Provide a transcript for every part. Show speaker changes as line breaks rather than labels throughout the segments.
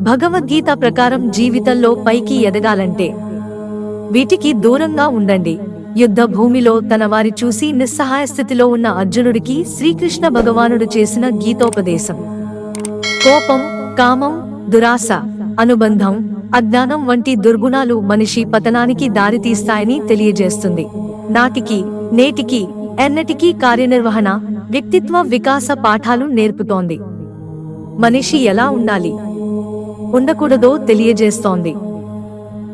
భగవద్గీత ప్రకారం జీవితంలో పైకి ఎదగాలంటే వీటికి దూరంగా ఉండండి. యుద్ధ భూమిలో తన వారి చూసి నిస్సహాయ స్థితిలో ఉన్న అర్జునుడికి శ్రీకృష్ణ భగవానుడు చేసిన గీతోపదేశం. కోపం కామం దురాశ అనుబంధం అజ్ఞానం వంటి దుర్గుణాలు మనిషి పతనానికి దారితీస్తాయని తెలియజేస్తుంది. నాటికి నేటికి ఎన్నటికీ కార్యనిర్వహణ వ్యక్తిత్వ వికాస పాఠాలు నేర్పుతోంది. మనిషి ఎలా ఉండాలి? ఉండకూడదో తెలియజేస్తోంది.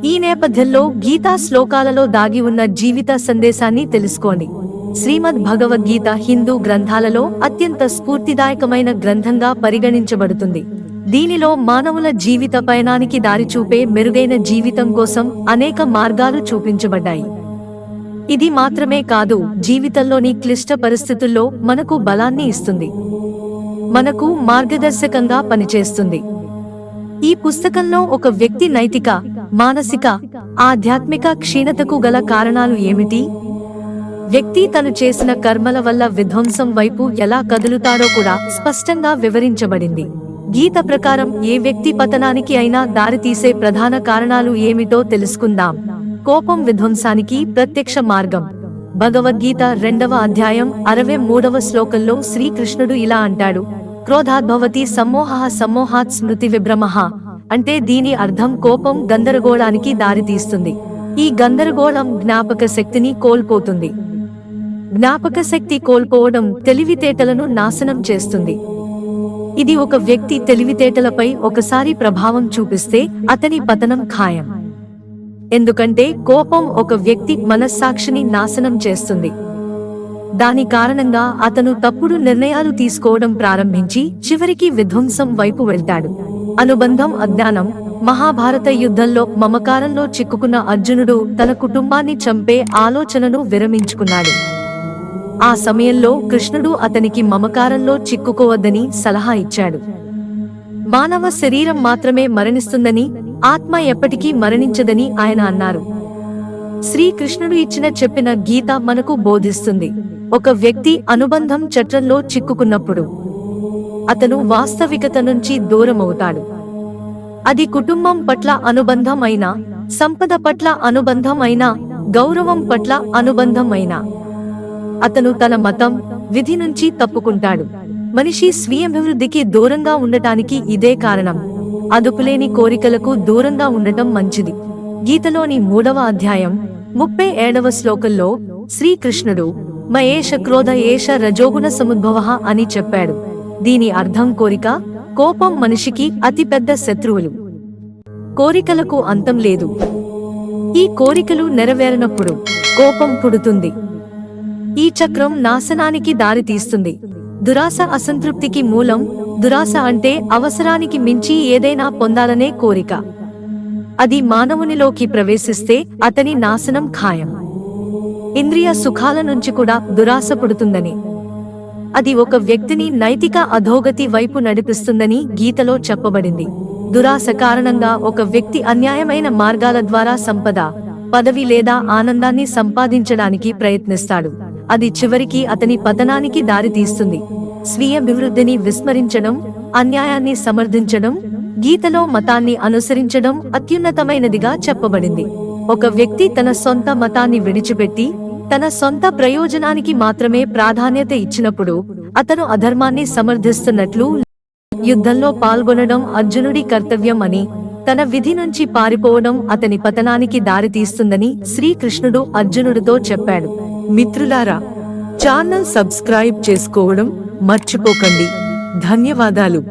ఈ నేపథ్యంలో గీతా శ్లోకాలలో దాగి ఉన్న జీవిత సందేశాన్ని తెలుసుకోండి శ్రీమద్ భగవద్గీత హిందూ గ్రంథాలలో అత్యంత స్ఫూర్తిదాయకమైన గ్రంథంగా పరిగణించబడుతుంది. దీనిలో మానవుల జీవిత పయనానికి దారి చూపే మెరుగైన జీవితం కోసం అనేక మార్గాలు చూపించబడ్డాయి. ఇది మాత్రమే కాదు జీవితంలోని క్లిష్ట పరిస్థితుల్లో మనకు బలాన్ని ఇస్తుంది. మనకు మార్గదర్శకంగా పనిచేస్తుంది. ఈ పుస్తకంలో ఒక వ్యక్తి నైతిక మానసిక ఆధ్యాత్మిక క్షీణతకు గల కారణాలు ఏమిటి? వ్యక్తి తను చేసిన కర్మల వల్ల విధ్వంసం వైపు ఎలా కదులుతాడో కూడా స్పష్టంగా వివరించబడింది. గీత ప్రకారం ఏ వ్యక్తి పతనానికి అయినా దారితీసే ప్రధాన కారణాలు ఏమిటో తెలుసుకుందాం. కోపం విధ్వంసానికి ప్రత్యక్ష మార్గం. భగవద్గీత రెండవ అధ్యాయం అరవై మూడవ శ్లోకంలో శ్రీకృష్ణుడు ఇలా అంటాడు. క్రోధాద్భవతి సమ్మోహ సమ్మోహాత్ స్మృతి విభ్రమః అంటే దీని అర్థం కోపం గందరగోళానికి దారితీస్తుంది ఈ గందరగోళం జ్ఞాపక శక్తిని కోల్పోతుంది. జ్ఞాపక శక్తి కోల్పోవడం తెలివితేటలను నాశనం చేస్తుంది. ఇది ఒక వ్యక్తి తెలివితేటలపై ఒకసారి ప్రభావం చూపిస్తే అతని పతనం ఖాయం. ఎందుకంటే కోపం ఒక వ్యక్తి మనస్సాక్షిని నాశనం చేస్తుంది. దాని కారణంగా అతను తప్పుడు నిర్ణయాలు తీసుకోవడం ప్రారంభించి చివరికి విధ్వంసం వైపు వెళ్తాడు. అనుబంధం అజ్ఞానం మహాభారత యుద్ధంలో మమకారంలో చిక్కుకున్న అర్జునుడు తన కుటుంబాన్ని చంపే ఆలోచనను విరమించుకున్నాడు. ఆ సమయంలో కృష్ణుడు అతనికి మమకారంలో చిక్కుకోవద్దని సలహా ఇచ్చాడు. మానవ శరీరం మాత్రమే మరణిస్తుందని ఆత్మ ఎప్పటికీ మరణించదని ఆయన అన్నారు. శ్రీకృష్ణుడు ఇచ్చిన చెప్పిన గీత మనకు బోధిస్తుంది. ఒక వ్యక్తి అనుబంధం చట్రంలో చిక్కుకున్నప్పుడు అతను వాస్తవికత నుంచి దూరమవుతాడు. అది కుటుంబం పట్ల అనుబంధం అయినా సంపద పట్ల అనుబంధం అయినా గౌరవం పట్ల అనుబంధం అయినా. అతను తన మతం విధి నుంచి తప్పుకుంటాడు. మనిషి స్వీయాభివృద్ధికి దూరంగా ఉండటానికి ఇదే కారణం. అదుపులేని కోరికలకు దూరంగా ఉండటం మంచిది. గీతలోని మూడవ అధ్యాయం ముప్పై ఏడవ శ్లోకంలో శ్రీకృష్ణుడు మయేష క్రోధ ఏష రజోగుణ సముద్భవ అని చెప్పాడు. దీని అర్థం కోరిక కోపం మనిషికి అతిపెద్ద శత్రువులు. కోరికలకు అంతం లేదు. ఈ కోరికలు నెరవేరనప్పుడు కోపం పుడుతుంది. ఈ చక్రం నాశనానికి దారితీస్తుంది దురాశ అసంతృప్తికి మూలం దురాశ అంటే అవసరానికి మించి ఏదైనా పొందాలనే కోరిక. అది మానవునిలోకి ప్రవేశిస్తే అతని నాశనం ఖాయం. ఇంద్రియ సుఖాల నుంచి కూడా దురాశ పుడుతుందని. అది ఒక వ్యక్తిని నైతిక అధోగతి వైపు నడిపిస్తుందని గీతలో చెప్పబడింది. దురాశ కారణంగా ఒక వ్యక్తి అన్యాయమైన మార్గాల ద్వారా సంపద పదవి లేదా ఆనందాన్ని సంపాదించడానికి ప్రయత్నిస్తాడు. అది చివరికి అతని పతనానికి దారితీస్తుంది. స్వీయ అభివృద్ధిని విస్మరించడం అన్యాయాన్ని సమర్థించడం గీతలో మతాన్ని అనుసరించడం అత్యున్నతమైనదిగా చెప్పబడింది. ఒక వ్యక్తి తన సొంత మతాన్ని విడిచిపెట్టి తన సొంత ప్రయోజనానికి మాత్రమే ప్రాధాన్యత ఇచ్చినప్పుడు అతను అధర్మాన్ని సమర్థిస్తున్నట్లు యుద్ధంలో పాల్గొనడం అర్జునుడి కర్తవ్యం అని తన విధి నుంచి పారిపోవడం అతని పతనానికి దారితీస్తుందని శ్రీకృష్ణుడు అర్జునుడితో చెప్పాడు. మిత్రులారా ఛానల్ సబ్స్క్రైబ్ చేసుకోవడం మర్చిపోకండి. ధన్యవాదాలు.